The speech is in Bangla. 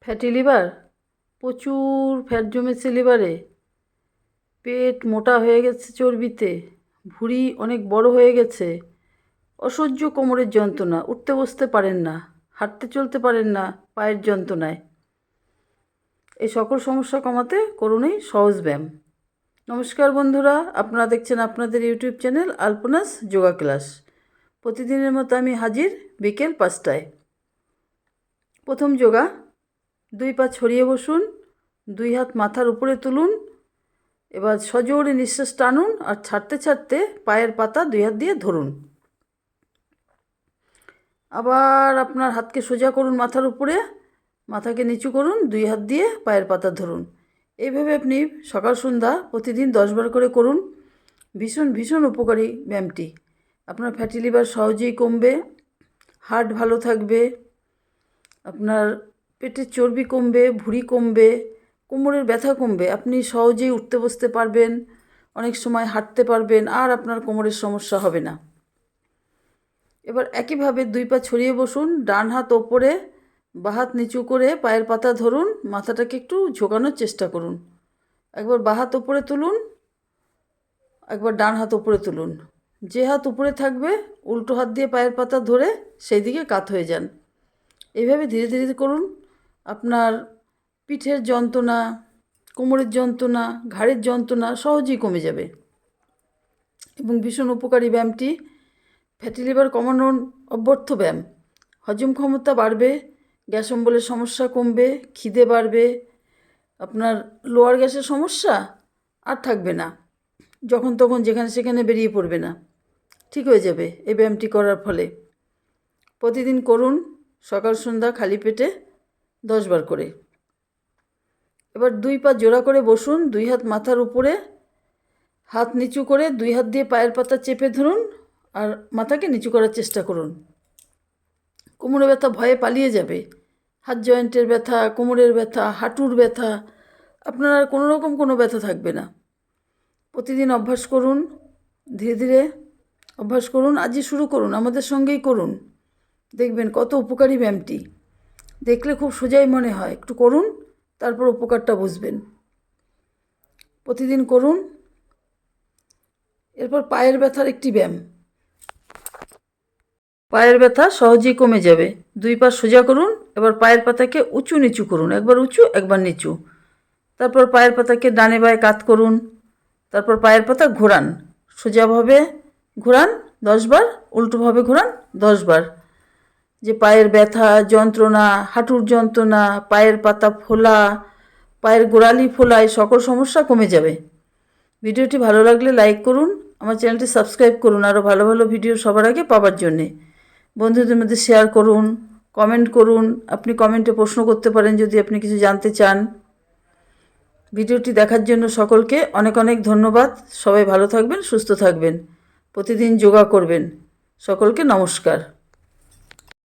Fatty liver? প্রচুর ফ্যাট জমেছে লিভারে। পেট মোটা হয়ে গেছে চর্বিতে। ভুঁড়ি অনেক বড় হয়ে গেছে। অসহ্য কোমরের যন্ত্রণা। উঠতে বসতে পারেন না। হাঁটতে চলতে পারেন না পায়ের যন্ত্রণায়। এই সকল সমস্যা কমাতে করুন এই সহজ ব্যায়াম। নমস্কার বন্ধুরা, আপনারা দেখছেন আপনাদের YouTube channel Alpana's yoga class. প্রতিদিনের মতো আমি হাজির বিকেল পাঁচটায়। প্রথম যোগা দুই পা ছড়িয়ে বসুন, দুই হাত মাথার উপরে তুলুন, এবার সজোরে নিঃশ্বাস টানুন আর ছাড়তে ছাড়তে পায়ের পাতা দুই হাত দিয়ে ধরুন। আবার আপনার হাতকে সোজা করুন মাথার উপরে, মাথাকে নিচু করুন, দুই হাত দিয়ে পায়ের পাতা ধরুন। এইভাবে আপনি সকাল, সন্ধ্যা প্রতিদিন দশবার করে করুন। ভীষণ ভীষণ উপকারী ব্যায়ামটি। আপনার ফ্যাটি লিভার সহজেই কমবে, হার্ট ভালো থাকবে, আপনার পেটের চর্বি কমবে, ভুঁড়ি কমবে, কোমরের ব্যথা কমবে, আপনি সহজেই উঠতে বসতে পারবেন, অনেক সময় হাঁটতে পারবেন, আর আপনার কোমরের সমস্যা হবে না। এবার একইভাবে দুই পা ছড়িয়ে বসুন, ডান হাত ওপরে, বা হাত নিচু করে পায়ের পাতা ধরুন, মাথাটাকে একটু ঝোকানোর চেষ্টা করুন। একবার বা হাত ওপরে তুলুন, একবার ডান হাত ওপরে তুলুন। যে হাত উপরে থাকবে, উল্টো হাত দিয়ে পায়ের পাতা ধরে সেই দিকে কাত হয়ে যান। এইভাবে ধীরে ধীরে করুন। আপনার পিঠের যন্ত্রণা, কোমরের যন্ত্রণা, ঘাড়ের যন্ত্রণা সহজেই কমে যাবে। এবং ভীষণ উপকারী ব্যায়ামটি ফ্যাটি লিভার কমানোর অভ্যর্থ ব্যায়াম। হজম ক্ষমতা বাড়বে, গ্যাস অম্বলের সমস্যা কমবে, খিদে বাড়বে, আপনার লোয়ার গ্যাসের সমস্যা আর থাকবে না। যখন তখন যেখানে সেখানে বেরিয়ে পড়বে না। ঠিক হয়ে যাবে এই ব্যায়ামটি করার ফলে। প্রতিদিন করুন, সকাল, সন্ধ্যা, খালি পেটে দশবার করে। এবার দুই পা জোড়া করে বসুন, দুই হাত মাথার উপরে, হাত নিচু করে দুই হাত দিয়ে পায়ের পাতা চেপে ধরুন আর মাথাকে নিচু করার চেষ্টা করুন। কোমরে ব্যথা ভয়ে পালিয়ে যাবে। হাত জয়েন্টের ব্যথা, কোমরের ব্যথা, হাঁটুর ব্যথা, আপনার আর কোনো রকম কোনো ব্যথা থাকবে না। প্রতিদিন অভ্যাস করুন, ধীরে ধীরে অভ্যাস করুন, আজই শুরু করুন, আমাদের সঙ্গেই করুন। দেখবেন কত উপকারী ব্যায়ামটি। দেখলে খুব সোজাই মনে হয়। একটু করুন, তারপর উপকারটা বুঝবেন। প্রতিদিন করুন। এরপর পায়ের ব্যথার একটি ব্যায়াম। পায়ের ব্যথা সহজেই কমে যাবে। দুই পা সোজা করুন, এবার পায়ের পাতাকে উঁচু নিচু করুন। একবার উঁচু, একবার নিচু। তারপর পায়ের পাতাকে ডানে বায়ে কাত করুন। তারপর পায়ের পাতা ঘোরান। সোজাভাবে ঘোরান দশবার উল্টোভাবে ঘোরান দশবার যে পায়ের ব্যথা, যন্ত্রণা, হাঁটুর যন্ত্রণা, পায়ের পাতা ফোলা, পায়ের গোড়ালি ফোলা সকল সমস্যা কমে যাবে। ভিডিওটি ভালো লাগলে লাইক করুন, আমার চ্যানেলটি সাবস্ক্রাইব করুন, আরও ভালো ভালো ভিডিও সবার আগে পাওয়ার জন্যে। বন্ধুদের মধ্যে শেয়ার করুন, কমেন্ট করুন, আপনি কমেন্টে প্রশ্ন করতে পারেন যদি আপনি কিছু জানতে চান। ভিডিওটি দেখার জন্য সকলকে অনেক অনেক ধন্যবাদ। সবাই ভালো থাকবেন, সুস্থ থাকবেন, প্রতিদিন যোগা করবেন। সকলকে নমস্কার।